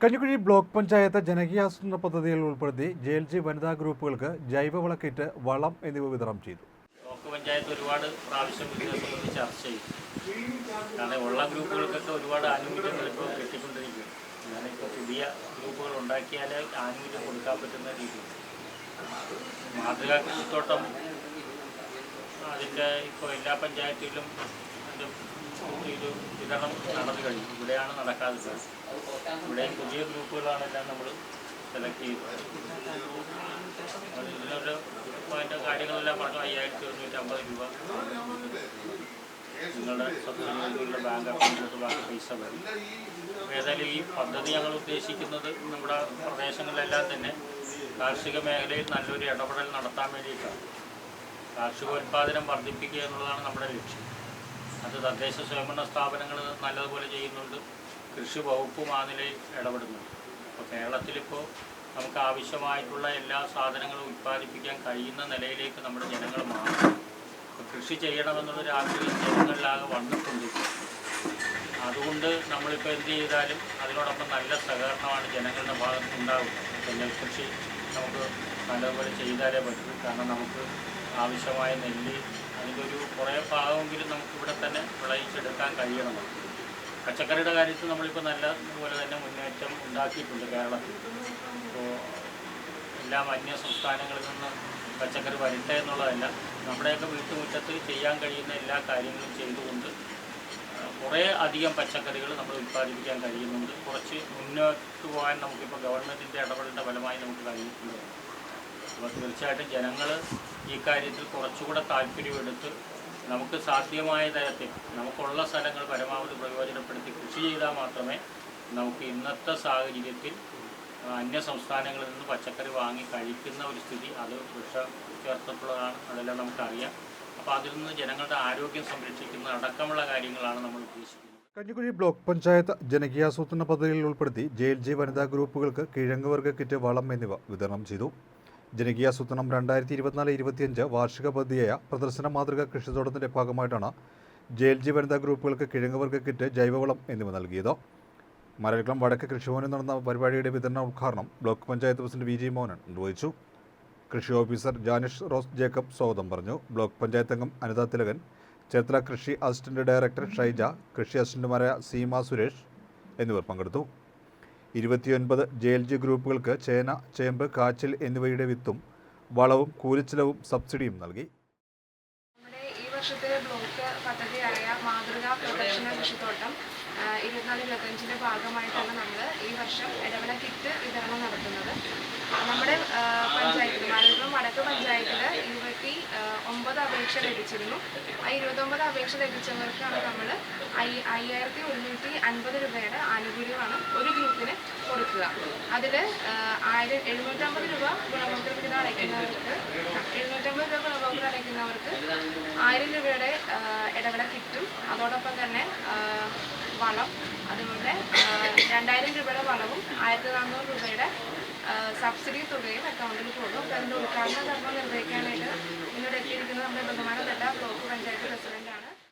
Kanjikuzhi block panchayat ജനകീയാസൂത്രണ പദ്ധതിയിൽ ഉൾപ്പെടുത്തി J L G വനിതാ ഗ്രൂപ്പുകൾക്ക് ജൈവവള കിറ്റ് വളം എന്നിവ വിതരണം ചെയ്തു. ബ്ലോക്ക് പഞ്ചായത്ത് ഒരുപാട് പ്രാവശ്യം ഇതിനെ സംബന്ധിച്ച് ചർച്ച ചെയ്തു. കാരണം ഉള്ള ഗ്രൂപ്പുകൾക്കൊക്കെ ഒരുപാട് ആനുകൂല്യങ്ങൾ ഇപ്പോൾ കിട്ടിക്കൊണ്ടിരിക്കുകയാണ്. ഞാനിപ്പോൾ പുതിയ ഗ്രൂപ്പുകൾ ഉണ്ടാക്കിയാലേ ആനുകൂല്യം കൊടുക്കാൻ പറ്റുന്ന രീതി മാതൃകാ കൃഷിത്തോട്ടം അതിന്റെ ഇപ്പോൾ എല്ലാ പഞ്ചായത്തിലും ഇത് വിതരണം നടന്നു കഴിഞ്ഞു. ഇവിടെയാണ് നടക്കാത്തത് ഇവിടെ പുതിയ ഗ്രൂപ്പുകളാണ് എല്ലാം നമ്മൾ സെലക്ട് ചെയ്തത് ഇതിനൊരു അതിന്റെ കാര്യങ്ങളെല്ലാം പറഞ്ഞു. അയ്യായിരത്തി ഒരുന്നൂറ്റി അമ്പത് രൂപ. നിങ്ങളുടെ സ്വന്തമായിട്ടുള്ള ബാങ്ക് അക്കൗണ്ടിലോട്ട് ബാക്കി പൈസ വരും. ഏതായാലും ഈ പദ്ധതി ഞങ്ങൾ ഉദ്ദേശിക്കുന്നത് നമ്മുടെ പ്രദേശങ്ങളിലെല്ലാം തന്നെ കാർഷിക മേഖലയിൽ നല്ലൊരു ഇടപെടൽ നടത്താൻ വേണ്ടിയിട്ടാണ്. കാർഷികോൽപാദനം വർദ്ധിപ്പിക്കുക എന്നുള്ളതാണ് നമ്മുടെ ലക്ഷ്യം. അത് തദ്ദേശ സ്വയംഭരണ സ്ഥാപനങ്ങൾ നല്ലതുപോലെ ചെയ്യുന്നുണ്ട്. കൃഷി വകുപ്പും ആ നിലയിൽ ഇടപെടുന്നുണ്ട്. അപ്പോൾ കേരളത്തിലിപ്പോൾ നമുക്ക് ആവശ്യമായിട്ടുള്ള എല്ലാ സാധനങ്ങളും ഉൽപ്പാദിപ്പിക്കാൻ കഴിയുന്ന നിലയിലേക്ക് നമ്മുടെ ജനങ്ങൾ മാറും അപ്പോൾ കൃഷി ചെയ്യണമെന്നുള്ളൊരു ആഗ്രഹം ജനങ്ങളിലാകെ വന്നിട്ടുണ്ട് അതുകൊണ്ട് നമ്മളിപ്പോൾ എന്ത് ചെയ്താലും അതിനോടൊപ്പം നല്ല സഹകരണമാണ് ജനങ്ങളുടെ ഭാഗത്ത് ഉണ്ടാകുന്നത് നെൽകൃഷി നമുക്ക് നല്ലതുപോലെ ചെയ്താലേ പറ്റൂ. കാരണം നമുക്ക് ആവശ്യമായ നെല്ല് ഒരു കുറേ ഭാഗമെങ്കിലും നമുക്കിവിടെ തന്നെ വിളയിച്ചെടുക്കാൻ കഴിയണം. പച്ചക്കറിയുടെ കാര്യത്തിൽ നമ്മളിപ്പോൾ നല്ല പോലെ തന്നെ മുന്നേറ്റം ഉണ്ടാക്കിയിട്ടുണ്ട് കേരളത്തിൽ. ഇപ്പോൾ എല്ലാ അന്യ സംസ്ഥാനങ്ങളിൽ നിന്ന് പച്ചക്കറി വരട്ടെ എന്നുള്ളതല്ല നമ്മുടെയൊക്കെ വീട്ടുമുറ്റത്ത് ചെയ്യാൻ കഴിയുന്ന എല്ലാ കാര്യങ്ങളും ചെയ്തുകൊണ്ട് കുറേ അധികം പച്ചക്കറികൾ നമ്മൾ ഉൽപ്പാദിപ്പിക്കാൻ കഴിയുന്നുണ്ട്. കുറച്ച് മുന്നോട്ട് പോകാൻ നമുക്കിപ്പോൾ ഗവൺമെന്റിന്റെ ഇടപെടലിന്റെ ഫലമായി നമുക്ക് കഴിഞ്ഞിട്ടുണ്ട്. അപ്പോൾ തീർച്ചയായിട്ടും ജനങ്ങൾ ഈ കാര്യത്തിൽ കുറച്ചുകൂടെ താല്പര്യമെടുത്ത് നമുക്ക് സാധ്യമായ തരത്തിൽ നമുക്കുള്ള സ്ഥലങ്ങൾ പരമാവധി പ്രയോജനപ്പെടുത്തി കൃഷി ചെയ്താൽ മാത്രമേ നമുക്ക് ഇന്നത്തെ സാഹചര്യത്തിൽ അന്യ സംസ്ഥാനങ്ങളിൽ നിന്ന് പച്ചക്കറി വാങ്ങി കഴിക്കുന്ന ഒരു സ്ഥിതി അത് വിഷം ചേർത്തിട്ടുള്ളതാണ് അതെല്ലാം നമുക്കറിയാം. അപ്പോൾ അതിൽ നിന്ന് ജനങ്ങളുടെ ആരോഗ്യം സംരക്ഷിക്കുന്ന അടക്കമുള്ള കാര്യങ്ങളാണ് നമ്മൾ ഉദ്ദേശിക്കുന്നത്. കഞ്ഞിക്കുഴി ബ്ലോക്ക് പഞ്ചായത്ത് ജനകീയാസൂത്രണ പദ്ധതിയിൽ ഉൾപ്പെടുത്തി ജയിൽ ജി വനിതാ ഗ്രൂപ്പുകൾക്ക് കിഴങ്ങുവർഗ കിറ്റ് വളം എന്നിവ വിതരണം ചെയ്തു. ജനകീയാസൂത്രണം രണ്ടായിരത്തി ഇരുപത്തിനാല് ഇരുപത്തിയഞ്ച് വാർഷിക പദ്ധതിയായ പ്രദർശന മാതൃക കൃഷിത്തോട്ടത്തിന്റെ ഭാഗമായിട്ടാണ് ജെ എൽ ജി വനിതാ ഗ്രൂപ്പുകൾക്ക് കിഴങ്ങുവർഗ കിറ്റ് ജൈവവളം എന്നിവ നൽകിയത്. മരക്കുളം വടക്ക് കൃഷിഭവനിൽ നടന്ന പരിപാടിയുടെ വിതരണ ഉദ്ഘാടനം block panchayat president V G Mohanan നിർവഹിച്ചു. കൃഷി ഓഫീസർ ജാനിഷ് റോസ് ജേക്കബ് സ്വാഗതം പറഞ്ഞു. ബ്ലോക്ക് പഞ്ചായത്ത് അംഗം അനിത തിലകൻ ചേർത്തല കൃഷി അസിസ്റ്റന്റ് ഡയറക്ടർ ഷൈജ കൃഷി അസിസ്റ്റന്റുമാരായ സീമ സുരേഷ് എന്നിവർ പങ്കെടുത്തു. ഇരുപത്തിയൊൻപത് ജെ എൽ ജി ഗ്രൂപ്പുകൾക്ക് ചേന ചേമ്പ് കാച്ചിൽ എന്നിവയുടെ വിത്തും വളവും കൂലിച്ചിലവും സബ്സിഡിയും നൽകി. ഈ വർഷത്തെ ബ്ലോക്ക് പദ്ധതിയായ മാതൃകാ പ്രദർശന കൃഷിത്തോട്ടം ഇരുപത്തിനാല് ഇരുപത്തഞ്ചിന്റെ ഭാഗമായിട്ടാണ് നമ്മൾ ഈ വർഷം ഇടവേള കിറ്റ് വിതരണം നടത്തുന്നത്. നമ്മുടെ പഞ്ചായത്തിൽ മലപ്പുറം വടക്ക് പഞ്ചായത്തിൽ ഒമ്പത് അപേക്ഷ ലഭിച്ചിരുന്നു. ആ ഇരുപത്തൊമ്പത് അപേക്ഷ ലഭിച്ചവർക്കാണ് നമ്മൾ ഐ അയ്യായിരത്തി ഒരുന്നൂറ്റി അൻപത് രൂപയുടെ ആനുകൂല്യമാണ് ഒരു ഗ്രൂപ്പിന് കൊടുക്കുക. അതിൽ ആയിരം എഴുന്നൂറ്റമ്പത് രൂപ ഗുണഭോക്തൃ വിഹിതം അടയ്ക്കുന്നവർക്ക് എഴുന്നൂറ്റമ്പത് രൂപ ഗുണഭോക്തൃ അടയ്ക്കുന്നവർക്ക് ആയിരം രൂപയുടെ ഇടവിട കിറ്റും. അതോടൊപ്പം തന്നെ വളം അതുപോലെ രണ്ടായിരം രൂപയുടെ വളവും ആയിരത്തി നാനൂറ് രൂപയുടെ സബ്സിഡി തുകയും അക്കൗണ്ടിൽ പോകും അപ്പോൾ അതിന്റെ ഉദ്ഘാടന ധർമ്മം നിർവഹിക്കാനായിട്ട് ഇന്നോട് എത്തിയിരിക്കുന്നത് നമ്മുടെ ബഹുമാനപ്പെട്ട ബ്ലോക്ക് പഞ്ചായത്ത് പ്രസിഡന്റാണ്.